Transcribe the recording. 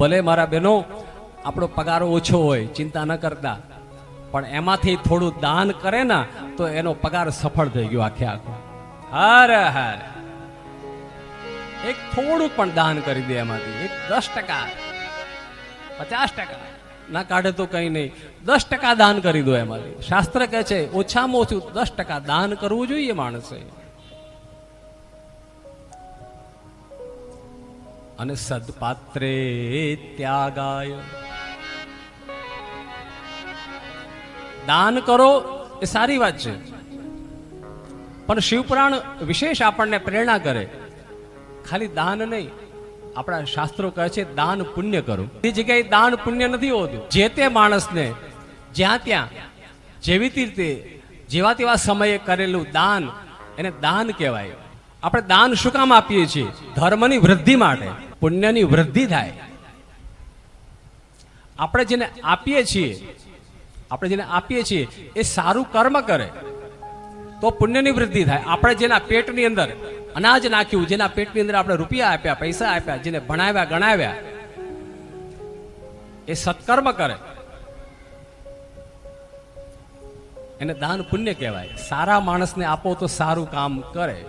ભલે મારા બહેનો, આપણો પગાર ઓછો હોય, ચિંતા ન કરતા, પણ એમાંથી થોડું દાન કરે ને, તો એનો પગાર સફળ થઈ ગયો આખે આખો. અરે હાર. એક થોડુંક પણ દાન કરી દે એમાંથી. એક દસ ટકા, પચાસ ટકા. ના કાઢે તો કઈ નહીં. દસ ટકા દાન કરી દો એમાંથી. શાસ્ત્ર કહે છે, ઓછામાં ઓછું દસ ટકા દાન કરવું જોઈએ માણસે. અને સદપાત્રે ત્યાગાય. દાન કરો એ સારી વાત છે. પણ શિવપુરાણ વિશેષ આપણને પ્રેરણા કરે. ખાલી દાન નહીં, આપણા શાસ્ત્રો કહે છે દાન પુણ્ય કરો. એ જગ્યાએ દાન પુણ્ય નથી હોતું. જે તે માણસને જ્યાં ત્યાં, જેવી રીતે, જેવા તેવા સમયે કરેલું દાન, એને દાન કહેવાય. આપણે દાન શું કામ આપીએ છીએ? ધર્મની વૃદ્ધિ માટે. પુણ્યની વૃદ્ધિ થાય. આપણે જેને આપીએ છીએ, આપણે જેને આપીએ છીએ, એ સારું કર્મ કરે, તો પુણ્યની વૃદ્ધિ થાય. આપણે જેના પેટની અંદર અનાજ નાખ્યું, જેના પેટની અંદર આપણે રૂપિયા આપ્યા, પૈસા આપ્યા, જેને ભણાવ્યા, ગણાવ્યા, એ સત્કર્મ કરે. એને દાન પુણ્ય કહેવાય. સારા માણસને આપો તો સારું કામ કરે.